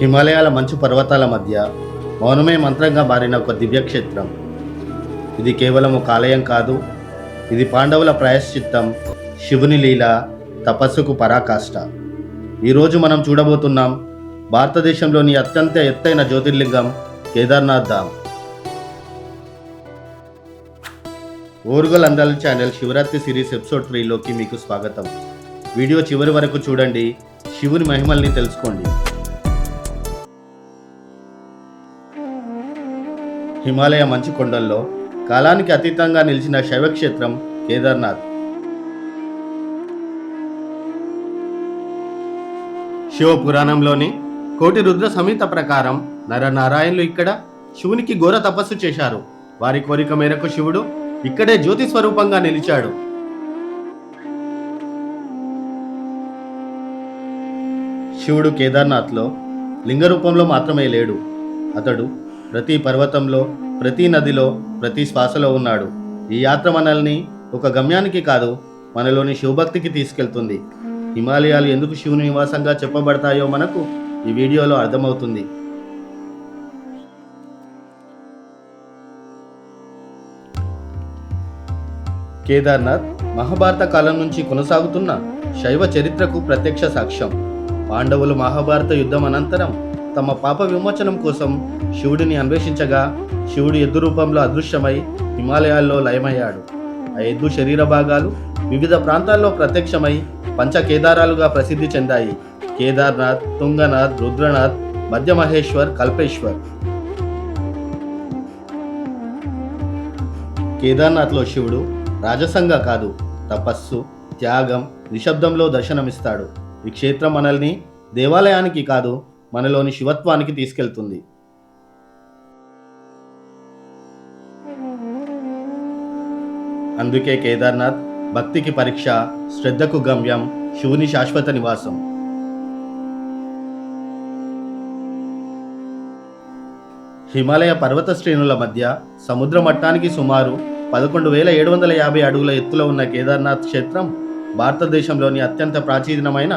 హిమాలయాల మంచు పర్వతాల మధ్య మౌనమే మంత్రంగా మారిన ఒక దివ్యక్షేత్రం. ఇది కేవలం ఒక ఆలయం కాదు ఇది పాండవుల ప్రాయశ్చిత్తం శివుని లీల తపస్సుకు పరాకాష్ట. ఈరోజు మనం చూడబోతున్నాం భారతదేశంలోని అత్యంత ఎత్తైన జ్యోతిర్లింగం కేదార్నాథ్ ధామ్. ఓరుగల్ అందాల ఛానల్ శివరాత్రి సిరీస్ ఎపిసోడ్ త్రీలోకి మీకు స్వాగతం. వీడియో చివరి వరకు చూడండి. శివుని మహిమల్ని తెలుసుకోండి. హిమాలయ మంచు కొండల్లో కాలానికి అతీతంగా నిలిచిన శైవక్షేత్రం కేదార్నాథ్. శివ పురాణంలోని కోటి రుద్ర సమేత ప్రకారం నరనారాయణులు ఇక్కడ శివునికి ఘోర తపస్సు చేశారు. వారి కోరిక మేరకు శివుడు ఇక్కడే జ్యోతి స్వరూపంగా నిలిచాడు. శివుడు కేదార్నాథ్లో లింగ రూపంలో మాత్రమే లేడు. అతడు ప్రతి పర్వతంలో ప్రతి నదిలో ప్రతి శ్వాసలో ఉన్నాడు. ఈ యాత్ర మనల్ని ఒక గమ్యానికి కాదు మనలోని శివభక్తికి తీసుకెళ్తుంది. హిమాలయాలు ఎందుకు శివుని నివాసంగా చెప్పబడతాయో మనకు ఈ వీడియోలో అర్థమవుతుంది. కేదార్నాథ్ మహాభారత కాలం నుంచి కొనసాగుతున్న శైవ చరిత్రకు ప్రత్యక్ష సాక్ష్యం. పాండవులు మహాభారత యుద్ధం అనంతరం తమ పాప విమోచనం కోసం శివుడిని అన్వేషించగా శివుడు ఎద్దు రూపంలో అదృశ్యమై హిమాలయాల్లో లయమయ్యాడు. ఆ ఎద్దు శరీర భాగాలు వివిధ ప్రాంతాల్లో ప్రత్యక్షమై పంచ కేదారాలుగా ప్రసిద్ధి చెందాయి. కేదార్నాథ్ తుంగనాథ్ రుద్రనాథ్ మధ్యమహేశ్వర్ కల్పేశ్వర్. కేదార్నాథ్లో శివుడు రాజసంగా కాదు తపస్సు త్యాగం నిశ్శబ్దంలో దర్శనమిస్తాడు. ఈ క్షేత్రం మనల్ని దేవాలయానికి కాదు మనలోని శివత్వానికి తీసుకెళ్తుంది. అందుకే కేదార్నాథ్ భక్తికి పరీక్ష శ్రద్ధకు గమ్యం శివుని శాశ్వత నివాసం. హిమాలయ పర్వత శ్రేణుల మధ్య సముద్ర మట్టానికి సుమారు పదకొండు వేల ఏడు వందల యాభై అడుగుల ఎత్తులో ఉన్న కేదార్నాథ్ క్షేత్రం భారతదేశంలోని అత్యంత ప్రాచీనమైన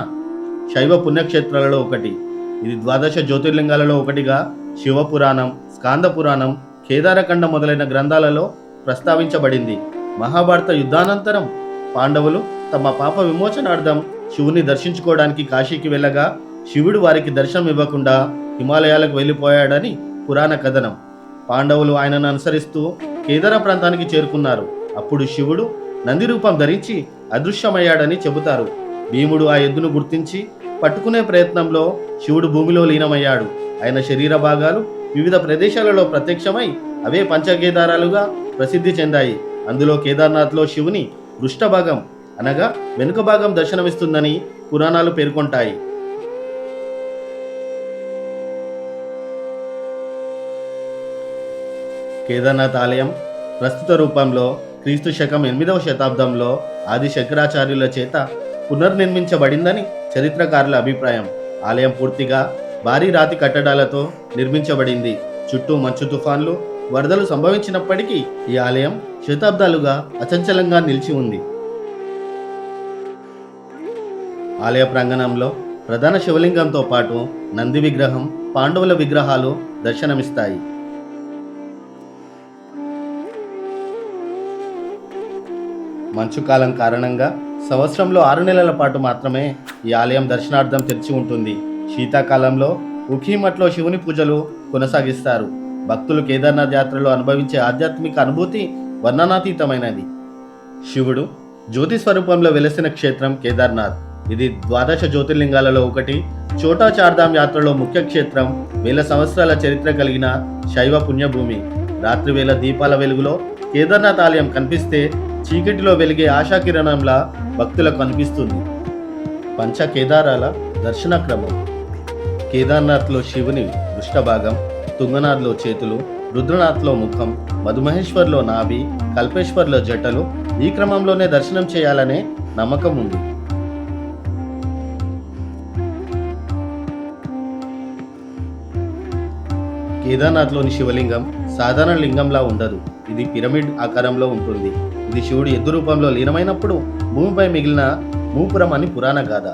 శైవ పుణ్యక్షేత్రాలలో ఒకటి. ఇది ద్వాదశ జ్యోతిర్లింగాలలో ఒకటిగా శివపురాణం స్కాంద పురాణం కేదారఖండ మొదలైన గ్రంథాలలో ప్రస్తావించబడింది. మహాభారత యుద్ధానంతరం పాండవులు తమ పాప విమోచనార్థం శివుని దర్శించుకోవడానికి కాశీకి వెళ్ళగా శివుడు వారికి దర్శనం ఇవ్వకుండా హిమాలయాలకు వెళ్ళిపోయాడని పురాణ కథనం. పాండవులు ఆయనను అనుసరిస్తూ కేదార ప్రాంతానికి చేరుకున్నారు. అప్పుడు శివుడు నంది రూపం ధరించి అదృశ్యమయ్యాడని చెబుతారు. భీముడు ఆ ఎద్దును గుర్తించి పట్టుకునే ప్రయత్నంలో శివుడు భూమిలో లీనమయ్యాడు. ఆయన శరీర భాగాలు వివిధ ప్రదేశాలలో ప్రత్యక్షమై అవే పంచకేదారాలుగా ప్రసిద్ధి చెందాయి. అందులో కేదార్నాథ్లో శివుని పృష్ఠభాగం అనగా వెనుక భాగం దర్శనమిస్తుందని పురాణాలు పేర్కొంటాయి. కేదార్నాథ్ ఆలయం ప్రస్తుత రూపంలో క్రీస్తు శకం ఎనిమిదవ శతాబ్దంలో ఆది శంకరాచార్యుల చేత పునర్నిర్మించబడిందని చరిత్రకారుల అభిప్రాయం. ఆలయం పూర్తిగా భారీ రాతి కట్టడాలతో నిర్మించబడింది. చుట్టూ మంచు తుఫాన్లు వరదలు సంభవించినప్పటికీ ఈ ఆలయం శతాబ్దాలుగా అచంచలంగా నిలిచి ఉంది. ఆలయ ప్రాంగణంలో ప్రధాన శివలింగంతో పాటు నంది విగ్రహం పాండవుల విగ్రహాలు దర్శనమిస్తాయి. మంచు కాలం కారణంగా సంవత్సరంలో ఆరు నెలల పాటు మాత్రమే ఈ ఆలయం దర్శనార్థం తెరిచి ఉంటుంది. శీతాకాలంలో ఉఖీమట్లో శివుని పూజలు కొనసాగిస్తారు. భక్తులు కేదార్నాథ్ యాత్రలో అనుభవించే ఆధ్యాత్మిక అనుభూతి వర్ణనాతీతమైనది. శివుడు జ్యోతి స్వరూపంలో వెలసిన క్షేత్రం కేదార్నాథ్. ఇది ద్వాదశ జ్యోతిర్లింగాలలో ఒకటి. చోటా చార్ధామ్ యాత్రలో ముఖ్య క్షేత్రం. వేల సంవత్సరాల చరిత్ర కలిగిన శైవ పుణ్యభూమి. రాత్రి వేళ దీపాల వెలుగులో కేదార్నాథ్ ఆలయం కనిపిస్తే చీకటిలో వెలిగే ఆశాకిరణంలా భక్తులకు కనిపిస్తుంది పంచ కేదారాల దర్శన క్రమం కేదార్నాథ్లో శివుని పృష్ఠభాగం తుంగనాథ్లో చేతులు రుద్రనాథ్లో ముఖం మధుమహేశ్వర్లో నాభి కల్పేశ్వర్లో జటలు ఈ క్రమంలోనే దర్శనం చేయాలనే నమ్మకం ఉంది. కేదార్నాథ్లోని శివలింగం సాధారణ లింగంలా ఉండదు. ఇది పిరమిడ్ ఆకారంలో ఉంటుంది. ఇది శివుడు ఎద్దు రూపంలో లీనమైనప్పుడు భూమిపై మిగిలిన మూపురం అని పురాణ గాథ.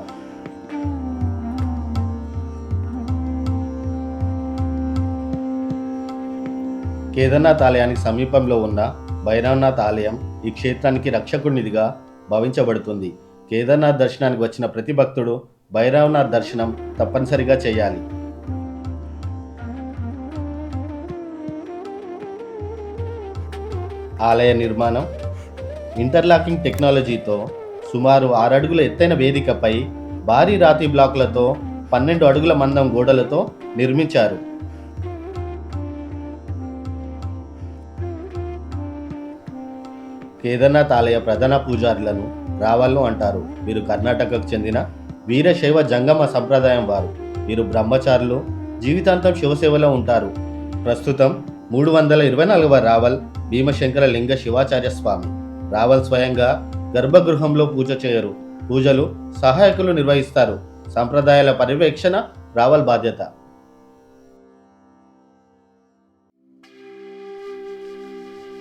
కేదార్నాథ్ ఆలయానికి సమీపంలో ఉన్న భైరవనాథ్ ఆలయం ఈ క్షేత్రానికి రక్షకునిదిగా భావించబడుతుంది. కేదార్నాథ్ దర్శనానికి వచ్చిన ప్రతి భక్తుడు భైరవనాథ్ దర్శనం తప్పనిసరిగా చేయాలి. ఆలయ నిర్మాణం ఇంటర్లాకింగ్ టెక్నాలజీతో సుమారు ఆరు అడుగుల ఎత్తైన వేదికపై భారీ రాతి బ్లాకులతో పన్నెండు అడుగుల మందం గోడలతో నిర్మించారు. కేదార్నాథ్ ఆలయ ప్రధాన పూజారులను రావాళ్ళు అంటారు. వీరు కర్ణాటకకు చెందిన వీరశైవ జంగమ సంప్రదాయం వారు. వీరు బ్రహ్మచారులు జీవితాంతం శివసేవలో ఉంటారు. ప్రస్తుతం మూడు వందల ఇరవై నాలుగవ రావల్ భీమశంకర లింగ శివాచార్య స్వామి. రావల్ స్వయంగా గర్భగృహంలో పూజ చేయరు. పూజలు సహాయకులు నిర్వహిస్తారు. సంప్రదాయాల పర్యవేక్షణ రావల్ బాధ్యత.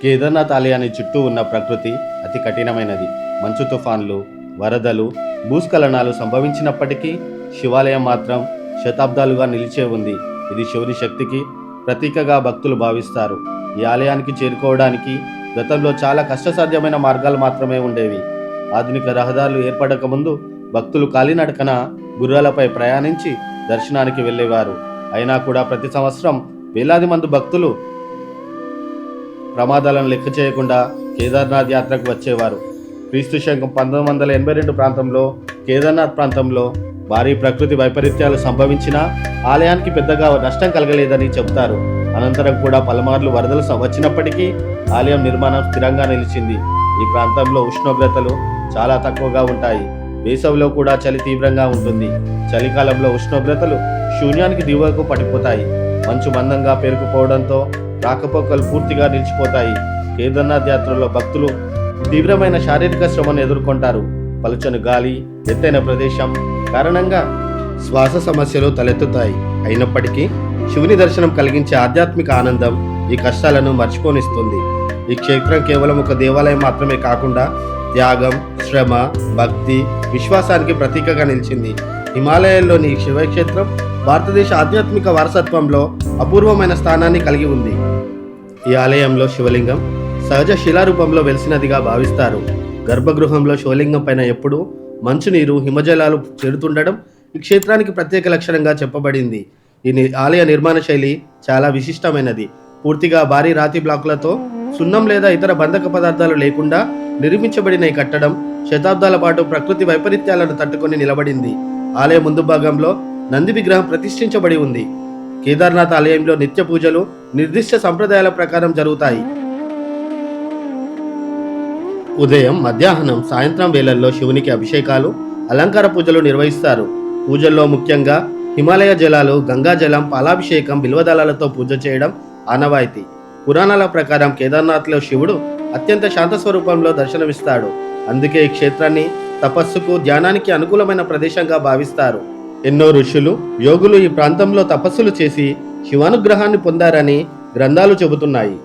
కేదార్నాథ్ ఆలయాన్ని చుట్టూ ఉన్న ప్రకృతి అతి కఠినమైనది. మంచు తుఫాన్లు వరదలు భూస్ఖలనాలు సంభవించినప్పటికీ శివాలయం మాత్రం శతాబ్దాలుగా నిలిచే ఉంది. ఇది శివుని శక్తికి ప్రతీకగా భక్తులు భావిస్తారు. ఈ ఆలయానికి చేరుకోవడానికి గతంలో చాలా కష్టసాధ్యమైన మార్గాలు మాత్రమే ఉండేవి. ఆధునిక రహదారులు ఏర్పడక ముందు భక్తులు కాలినడకన గుర్రాలపై ప్రయాణించి దర్శనానికి వెళ్ళేవారు. అయినా కూడా ప్రతి సంవత్సరం వేలాది మంది భక్తులు ప్రమాదాలను లెక్క చేయకుండా కేదార్నాథ్ యాత్రకు వచ్చేవారు. క్రీస్తు శకం పంతొమ్మిది వందల ఎనభై రెండు ప్రాంతంలో కేదార్నాథ్ ప్రాంతంలో భారీ ప్రకృతి వైపరీత్యాలు సంభవించినా ఆలయానికి పెద్దగా నష్టం కలగలేదని చెబుతారు. అనంతరం కూడా పలుమార్లు వరదలు వచ్చినప్పటికీ ఆలయం నిర్మాణం స్థిరంగా నిలిచింది. ఈ ప్రాంతంలో ఉష్ణోగ్రతలు చాలా తక్కువగా ఉంటాయి. వేసవిలో కూడా చలి తీవ్రంగా ఉంటుంది. చలికాలంలో ఉష్ణోగ్రతలు శూన్యానికి దిగువకు పడిపోతాయి. మంచు మందంగా పేరుకుపోవడంతో రాకపోకలు పూర్తిగా నిలిచిపోతాయి. కేదార్నాథ్ యాత్రలో భక్తులు తీవ్రమైన శారీరక శ్రమను ఎదుర్కొంటారు. పలుచని గాలి ఎత్తైన ప్రదేశం కారణంగా శ్వాస సమస్యలు తలెత్తుతాయి. అయినప్పటికీ శివుని దర్శనం కలిగించే ఆధ్యాత్మిక ఆనందం ఈ కష్టాలను మర్చిపోనిస్తుంది. ఈ క్షేత్రం కేవలం ఒక దేవాలయం మాత్రమే కాకుండా త్యాగం శ్రమ భక్తి విశ్వాసానికి ప్రతీకగా నిలిచింది. హిమాలయాల్లోని ఈ శివక్షేత్రం భారతదేశ ఆధ్యాత్మిక వారసత్వంలో అపూర్వమైన స్థానాన్ని కలిగి ఉంది. ఈ ఆలయంలో శివలింగం సహజ శిలారూపంలో వెలిసినదిగా భావిస్తారు. గర్భగృహంలో శివలింగం పైన ఎప్పుడూ మంచునీరు హిమజలాలు చేరుతుండడం ఈ క్షేత్రానికి ప్రత్యేక లక్షణంగా చెప్పబడింది. ఈ ని- ఆలయ నిర్మాణ శైలి చాలా విశిష్టమైనది. పూర్తిగా భారీ రాతి బ్లాకులతో సున్నం లేదా ఇతర బంధక పదార్థాలు లేకుండా నిర్మించబడిన ఈ కట్టడం శతాబ్దాల పాటు ప్రకృతి వైపరీత్యాలను తట్టుకొని నిలబడింది. ఆలయ ముందు భాగంలో నంది విగ్రహం ప్రతిష్ఠించబడి ఉంది. కేదార్నాథ్ ఆలయంలో నిత్య పూజలు నిర్దిష్ట సంప్రదాయాల ప్రకారం జరుగుతాయి. ఉదయం మధ్యాహ్నం సాయంత్రం వేళల్లో శివునికి అభిషేకాలు అలంకార పూజలు నిర్వహిస్తారు. పూజల్లో ముఖ్యంగా హిమాలయ జలాలు గంగా జలం పాలాభిషేకం బిల్వదళాలతో పూజ చేయడం ఆనవాయితీ. పురాణాల ప్రకారం కేదార్నాథ్లో శివుడు అత్యంత శాంత స్వరూపంలో దర్శనమిస్తాడు. అందుకే ఈ క్షేత్రాన్ని తపస్సుకు ధ్యానానికి అనుకూలమైన ప్రదేశంగా భావిస్తారు. ఎన్నో ఋషులు యోగులు ఈ ప్రాంతంలో తపస్సులు చేసి శివానుగ్రహాన్ని పొందారని గ్రంథాలు చెబుతున్నాయి.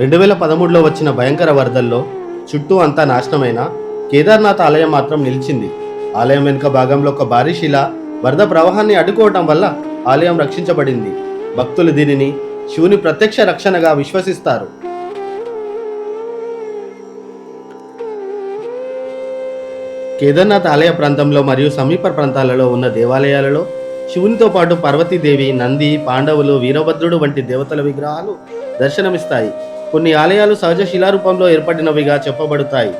రెండు వేల పదమూడులో వచ్చిన భయంకర వరదల్లో చుట్టూ అంతా నాశనమైన కేదార్నాథ్ ఆలయం మాత్రం నిలిచింది. ఆలయం వెనుక భాగంలో ఒక భారీ శిల వరద ప్రవాహాన్ని అడ్డుకోవటం వల్ల ఆలయం రక్షించబడింది. భక్తులు దీనిని శివుని ప్రత్యక్ష రక్షణగా విశ్వసిస్తారు. కేదార్నాథ్ ఆలయ ప్రాంతంలో మరియు సమీప ప్రాంతాలలో ఉన్న దేవాలయాలలో శివునితో పాటు పార్వతీదేవి నంది పాండవులు వీరభద్రుడు వంటి దేవతల విగ్రహాలు దర్శనమిస్తాయి. కొన్ని ఆలయాలు సహజ శిలారూపంలో ఏర్పడినవిగా చెప్పబడతాయి.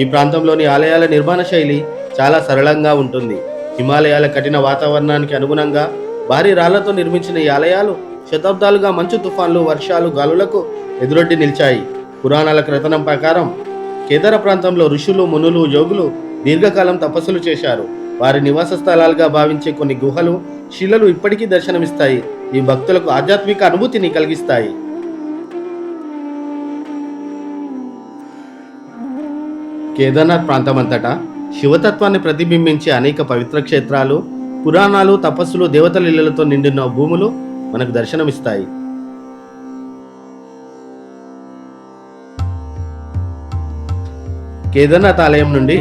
ఈ ప్రాంతంలోని ఆలయాల నిర్మాణ శైలి చాలా సరళంగా ఉంటుంది. హిమాలయాల కఠిన వాతావరణానికి అనుగుణంగా భారీ రాళ్ళతో నిర్మించిన ఈ ఆలయాలు శతాబ్దాలుగా మంచు తుఫాన్లు వర్షాలు గాలులకు ఎదురొడ్డి నిలిచాయి. పురాణాల క్రతనం ప్రకారం కేదార ప్రాంతంలో ఋషులు మునులు యోగులు దీర్ఘకాలం తపస్సులు చేశారు. వారి నివాస స్థలాలుగా భావించే కొన్ని గుహలు శిలలు ఇప్పటికీ దర్శనమిస్తాయి. ఈ భక్తులకు ఆధ్యాత్మిక అనుభూతిని కలిగిస్తాయి. కేదార్నాథ్ ప్రాంతమంతటా శివతత్వాన్ని ప్రతిబింబించే అనేక పవిత్ర క్షేత్రాలు పురాణాలు తపస్సులు దేవతల ఇళ్ళతో నిండిన భూములు మనకు దర్శనమిస్తాయి. కేదార్నాథ్ ఆలయం నుండి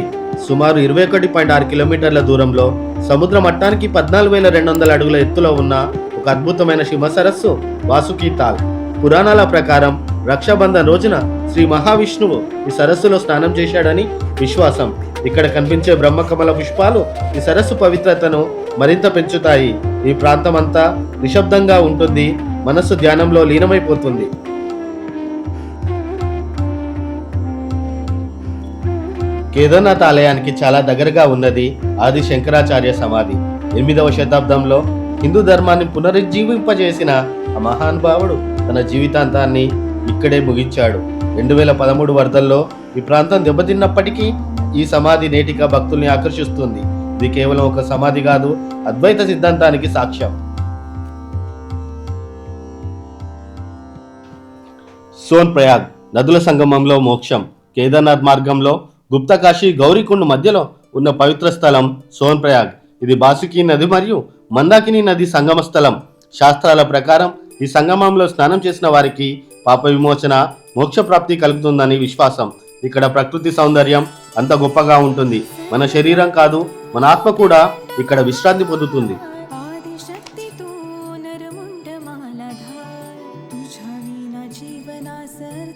సుమారు ఇరవై ఒకటి పాయింట్ ఆరు కిలోమీటర్ల దూరంలో సముద్ర మట్టానికి పద్నాలుగు వేల రెండు వందల అడుగుల ఎత్తులో ఉన్న ఒక అద్భుతమైన శివ సరస్సు వాసుకి తాల్. పురాణాల ప్రకారం రక్షాబంధన్ రోజున శ్రీ మహావిష్ణువు ఈ సరస్సులో స్నానం చేశాడని విశ్వాసం. ఇక్కడ కనిపించే బ్రహ్మకమల పుష్పాలు ఈ సరస్సు పవిత్రతను మరింత పెంచుతాయి. ఈ ప్రాంతం అంతా నిశ్శబ్దంగా ఉంటుంది. మనస్సు ధ్యానంలో లీనమైపోతుంది. కేదార్నాథ్ ఆలయానికి చాలా దగ్గరగా ఉన్నది ఆది శంకరాచార్య సమాధి. ఎనిమిదవ శతాబ్దంలో హిందూ ధర్మాన్ని పునరుజ్జీవింపజేసిన ఆ మహానుభావుడు తన జీవితాంతాన్ని ఇక్కడే ముగించాడు. రెండు వేల పదమూడు వరదల్లో ఈ ప్రాంతం దెబ్బతిన్నప్పటికీ ఈ సమాధి నేటిగా భక్తుల్ని ఆకర్షిస్తుంది. ఇది కేవలం ఒక సమాధి కాదు అద్వైత సిద్ధాంతానికి సాక్ష్యం. సోన్ ప్రయాగ్ నదుల సంగమంలో మోక్షం. కేదార్నాథ్ మార్గంలో గుప్తకాశీ గౌరీకుండ్ మధ్యలో ఉన్న పవిత్ర స్థలం సోన్ ప్రయాగ్. ఇది బాసుకి నది మరియు మందాకిని నది సంగమ స్థలం. శాస్త్రాల ప్రకారం ఈ సంగమంలో స్నానం చేసిన వారికి పాప విమోచన మోక్ష ప్రాప్తి కలుగుతుందని విశ్వాసం. ఇక్కడ ప్రకృతి సౌందర్యం అంత గొప్పగా ఉంటుంది. మన శరీరం కాదు మన ఆత్మ కూడా ఇక్కడ విశ్రాంతి పొందుతుంది.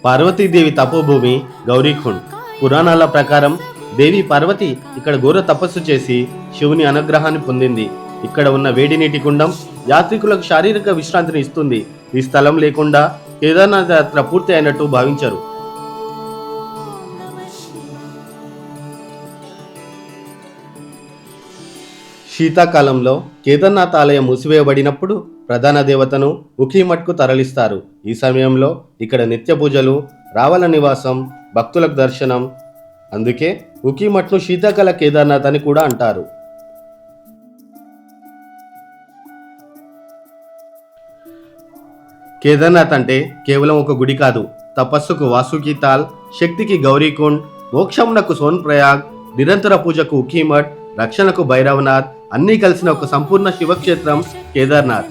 పార్వతీదేవి తపోభూమి గౌరీఖుండ్. పురాణాల ప్రకారం దేవి పార్వతి ఇక్కడ ఘోర తపస్సు చేసి శివుని అనుగ్రహాన్ని పొందింది. ఇక్కడ ఉన్న వేడి నీటి కుండం యాత్రికులకు శారీరక విశ్రాంతిని ఇస్తుంది. ఈ స్థలం లేకుండా కేదార్నాథ్ యాత్ర పూర్తి అయినట్టు భావించరు. శీతాకాలంలో కేదార్నాథ్ ఆలయం మూసివేయబడినప్పుడు ప్రధాన దేవతను ఉఖీమట్కు తరలిస్తారు. ఈ సమయంలో ఇక్కడ నిత్య పూజలు రావల నివాసం భక్తులకు దర్శనం. అందుకే ఉఖీమట్ను శీతాకాల కేదార్నాథ్ అని కూడా అంటారు. కేదార్నాథ్ అంటే కేవలం ఒక గుడి కాదు. తపస్సుకు వాసుకితాల్ శక్తికి గౌరీకుండ్ మోక్షమునకు సోన్ ప్రయాగ్ నిరంతర పూజకు ఉఖీమఠ్ రక్షణకు భైరవనాథ్ అన్నీ కలిసిన ఒక సంపూర్ణ శివక్షేత్రం కేదార్నాథ్.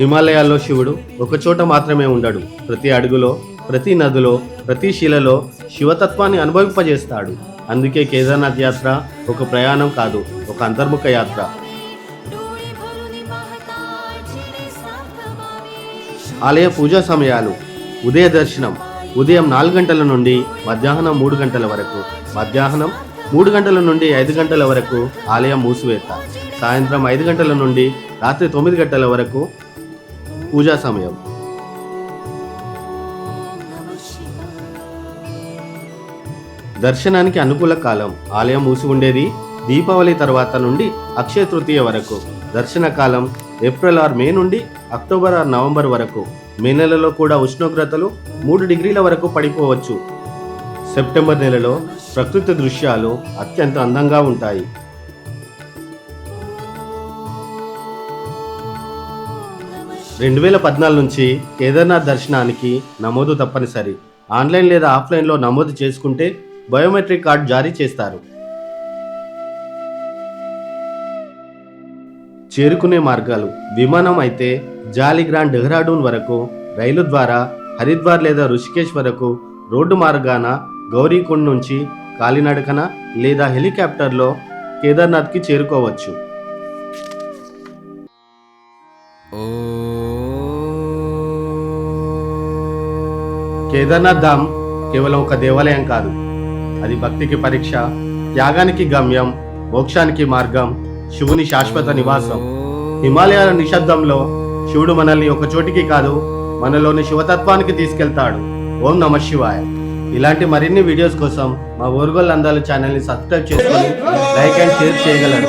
హిమాలయాల్లో శివుడు ఒకచోట మాత్రమే ఉండడు. ప్రతి అడుగులో ప్రతి నదిలో ప్రతి శిలలో శివతత్వాన్ని అనుభవింపజేస్తాడు. అందుకే కేదార్నాథ్ యాత్ర ఒక ప్రయాణం కాదు ఒక అంతర్ముఖ యాత్ర. ఆలయ పూజా సమయాలు ఉదయ దర్శనం ఉదయం నాలుగు గంటల నుండి మధ్యాహ్నం మూడు గంటల వరకు. మధ్యాహ్నం మూడు గంటల నుండి ఐదు గంటల వరకు ఆలయం మూసివేత. సాయంత్రం ఐదు గంటల నుండి రాత్రి తొమ్మిది గంటల వరకు పూజా సమయం. దర్శనానికి అనుకూల కాలం. ఆలయం మూసి ఉండేది దీపావళి తర్వాత నుండి అక్షయ తృతీయ వరకు. దర్శన కాలం ఏప్రిల్ ఆర్ మే నుండి అక్టోబర్ ఆర్ నవంబర్ వరకు. మే నెలలో కూడా ఉష్ణోగ్రతలు మూడు డిగ్రీల వరకు పడిపోవచ్చు. సెప్టెంబర్ నెలలో ప్రకృతి దృశ్యాలు అత్యంత అందంగా ఉంటాయి. రెండు వేల పద్నాలుగు నుంచి కేదార్నాథ్ దర్శనానికి నమోదు తప్పనిసరి. ఆన్లైన్ లేదా ఆఫ్లైన్లో నమోదు చేసుకుంటే బయోమెట్రిక్ కార్డు జారీ చేస్తారు. చేరుకునే మార్గాలు. విమానం అయితే జాలిగ్రాండ్ డెహ్రాడూన్ వరకు రైలు ద్వారా హరిద్వార్ లేదా రుషికేశ్ వరకు రోడ్డు మార్గాన గౌరీకుండ్ నుంచి కాలినడకన లేదా హెలికాప్టర్లో కేదార్నాథ్కి చేరుకోవచ్చు. కేదార్నాథ్ ధామ్ కేవలం ఒక దేవాలయం కాదు. అది భక్తికి పరీక్ష త్యాగానికి గమ్యం మోక్షానికి మార్గం శివుని శాశ్వత నివాసం. హిమాలయాల నిశ్శబ్దంలో శివుడు మనల్ని ఒక చోటికి కాదు మనలోని శివతత్వానికి తీసుకెళ్తాడు. ఓం నమ శివాయ. ఇలాంటి మరిన్ని వీడియోస్ కోసం మా ఊరుగోళ్ళ అందాల ఛానల్ని సబ్స్క్రైబ్ చేసుకొని లైక్ అండ్ షేర్ చేయగలరు.